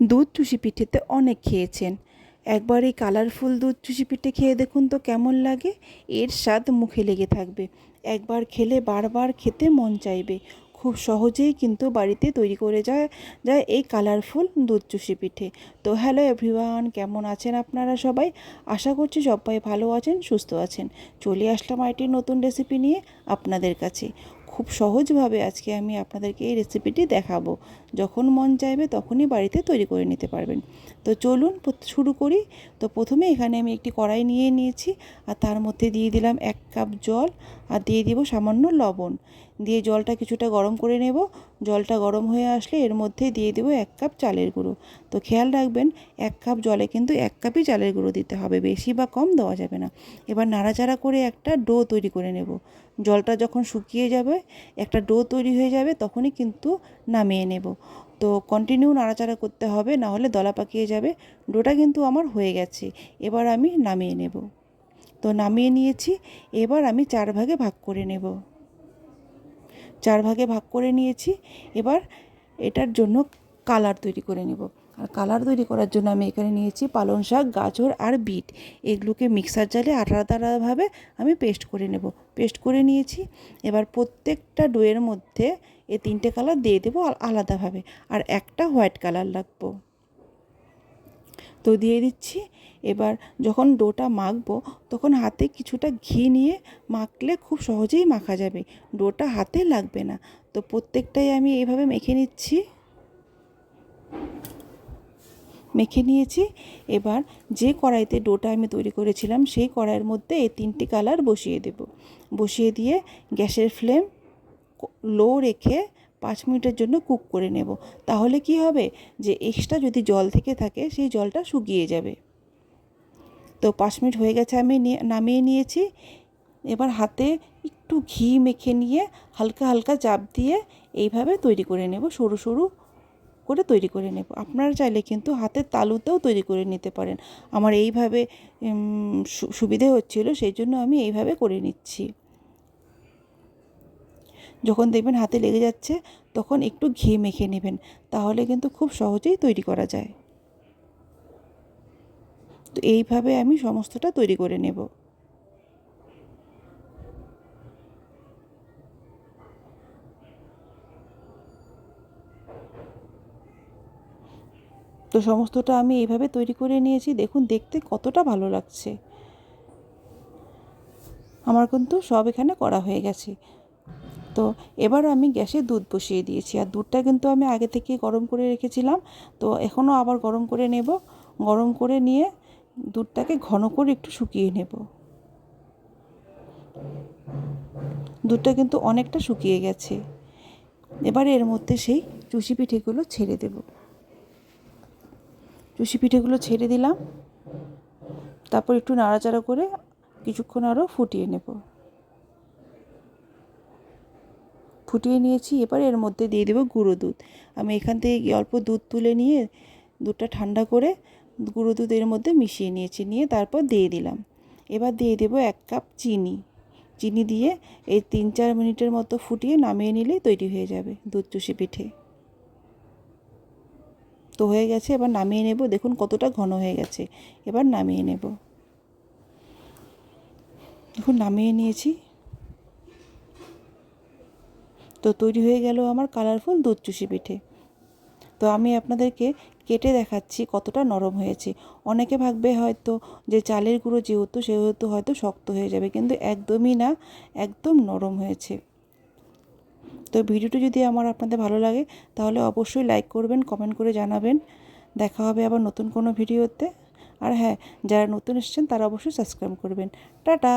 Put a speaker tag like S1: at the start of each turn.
S1: দুধ চুষি পিঠেতে অনেক খেয়েছেন। একবার এই কালারফুল দুধ চুষি পিঠে খেয়ে দেখুন তো কেমন লাগে। এর স্বাদ মুখে লেগে থাকবে। একবার খেলে বারবার খেতে মন চাইবে। খুব সহজেই কিন্তু বাড়িতে তৈরি করে যায় যায় এই কালারফুল দুধ চুষি পিঠে। তো হ্যালো এভরিওয়ান, কেমন আছেন আপনারা সবাই? আশা করছি সবাই ভালো আছেন, সুস্থ আছেন। চলে আসলাম আইটি নতুন রেসিপি নিয়ে আপনাদের কাছে। খুব সহজভাবে আজকে আমি আপনাদেরকে এই রেসিপিটি দেখাবো। যখন মন চাইবে তখনই বাড়িতে তৈরি করে নিতে পারবেন। তো চলুন শুরু করি। তো প্রথমে এখানে আমি একটি কড়াই নিয়ে নিয়েছি আর তার মধ্যে দিয়ে দিলাম এক কাপ জল আর দিয়ে দিব সামান্য লবণ। দিয়ে জলটা কিছুটা গরম করে নেব। জলটা গরম হয়ে আসলে এর মধ্যে দিয়ে দেবো এক কাপ চালের গুঁড়ো। তো খেয়াল রাখবেন, এক কাপ জলে কিন্তু এক কাপই চালের গুঁড়ো দিতে হবে, বেশি বা কম দেওয়া যাবে না। এবার নাড়াচাড়া করে একটা ডো তৈরি করে নেব। জলটা যখন শুকিয়ে যাবে, একটা ডো তৈরি হয়ে যাবে, তখনই কিন্তু নামিয়ে নেব। তো কন্টিনিউ নাড়াচাড়া করতে হবে, না হলে দলা পাকিয়ে যাবে। ডোটা কিন্তু আমার হয়ে গেছে, এবার আমি নামিয়ে নেব। তো নামিয়ে নিয়েছি, এবার আমি চার ভাগে ভাগ করে নেব। চার ভাগে ভাগ করে নিয়েছি। এবার এটার জন্য কালার তৈরি করে নেব। আর কালার তৈরি করার জন্য আমি এখানে নিয়েছি পালং শাক, গাজর আর বিট। এগুলোকে মিক্সার জালে আলাদা আলাদাভাবে আমি পেস্ট করে নেব। পেস্ট করে নিয়েছি। এবার প্রত্যেকটা ডোয়ের মধ্যে এই তিনটে কালার দিয়ে দেবো আল- আলাদাভাবে। আর একটা হোয়াইট কালার লাগবো। তো দিয়ে দিচ্ছি। এবার যখন ডোটা মাখবো, তখন হাতে কিছুটা ঘি নিয়ে মাখলে খুব সহজেই মাখা যাবে। ডোটা হাতে লাগবে না। তো প্রত্যেকটাই আমি এইভাবে মেখে নিচ্ছি। মেখে নিয়েছি। এবার যে কড়াইতে ডোটা আমি তৈরি করেছিলাম, সেই কড়াইয়ের মধ্যে এই তিনটি কালার বসিয়ে দেব। বসিয়ে দিয়ে গ্যাসের ফ্লেম লো রেখে পাঁচ মিনিটের জন্য কুক করে নেব। তাহলে কি হবে? যে এক্সট্রা যদি জল থেকে থাকে, সেই জলটা শুকিয়ে যাবে। তো পাঁচ মিনিট হয়ে গেছে আমি নামিয়ে নিয়েছি। এবার হাতে একটু ঘি মেখে নিয়ে হালকা হালকা চাপ দিয়ে এইভাবে তৈরি করে নেব, সরু সরু করে তৈরি করে নেব। আপনারা চাইলে কিন্তু হাতের তালুতেও তৈরি করে নিতে পারেন। আমার এইভাবে সুবিধে হচ্ছিল, সেই জন্য আমি এইভাবে করে নিচ্ছি। যখন দেখবেন হাতে লেগে যাচ্ছে, তখন একটু ঘি মেখে নেবেন, তাহলে কিন্তু খুব সহজেই তৈরি করা যায়। তো এইভাবে আমি সমস্তটা তৈরি করে নেব। তো সমস্তটা আমি এইভাবে তৈরি করে নিয়েছি। দেখুন, দেখতে কতটা ভালো লাগছে। আমার কিন্তু সব এখানে করা হয়ে গেছে। তো এবার আমি গ্যাসে দুধ বসিয়ে দিয়েছি। আর দুধটা কিন্তু আমি আগে থেকে গরম করে রেখেছিলাম। তো এখনও আবার গরম করে নেব। গরম করে নিয়ে দুধটাকে ঘন করে একটু শুকিয়ে নেব। দুধটা কিন্তু অনেকটা শুকিয়ে গেছে। এবার এর মধ্যে সেই চুষি পিঠেগুলো ছেড়ে দেব। চুষি পিঠেগুলো ছেড়ে দিলাম। তারপর একটু নাড়াচাড়া করে কিছুক্ষণ আরও ফুটিয়ে নেব। ফুটিয়ে নিয়েছি, এবার এর মধ্যে দিয়ে দেবো গুঁড়ো দুধ। আমি এখান থেকে অল্প দুধ তুলে নিয়ে দুধটা ঠান্ডা করে গুঁড়ো দুধের মধ্যে মিশিয়ে নিয়েছি, নিয়ে তারপর দিয়ে দিলাম। এবার দিয়ে দেবো এক কাপ চিনি। চিনি দিয়ে এই তিন চার মিনিটের মতো ফুটিয়ে নামিয়ে নিলেই তৈরি হয়ে যাবে দুধ চুষি পিঠে। তো হয়ে গেছে, এবার নামিয়ে নেব। দেখুন কতটা ঘন হয়ে গেছে। এবার নামিয়ে নেব। দেখুন নামিয়ে নিয়েছি। তো তৈরি হয়ে গেল আমার কালারফুল দুধ চুষি পিঠে। তো আমি আপনাদেরকে কেটে দেখাচ্ছি কতটা নরম হয়েছে। অনেকে ভাববে হয়তো যে চালের গুঁড়ো যেহেতু, সেহেতু হয়তো শক্ত হয়ে যাবে, কিন্তু একদমই না, একদম নরম হয়েছে। তো ভিডিওটি যদি আমার আপনাদের ভালো লাগে, তাহলে অবশ্যই লাইক করবেন, কমেন্ট করে জানাবেন। দেখা হবে আবার নতুন কোনো ভিডিওতে। আর হ্যাঁ যারা নতুন এসেছেন, তারা অবশ্যই সাবস্ক্রাইব করবেন। টাটা!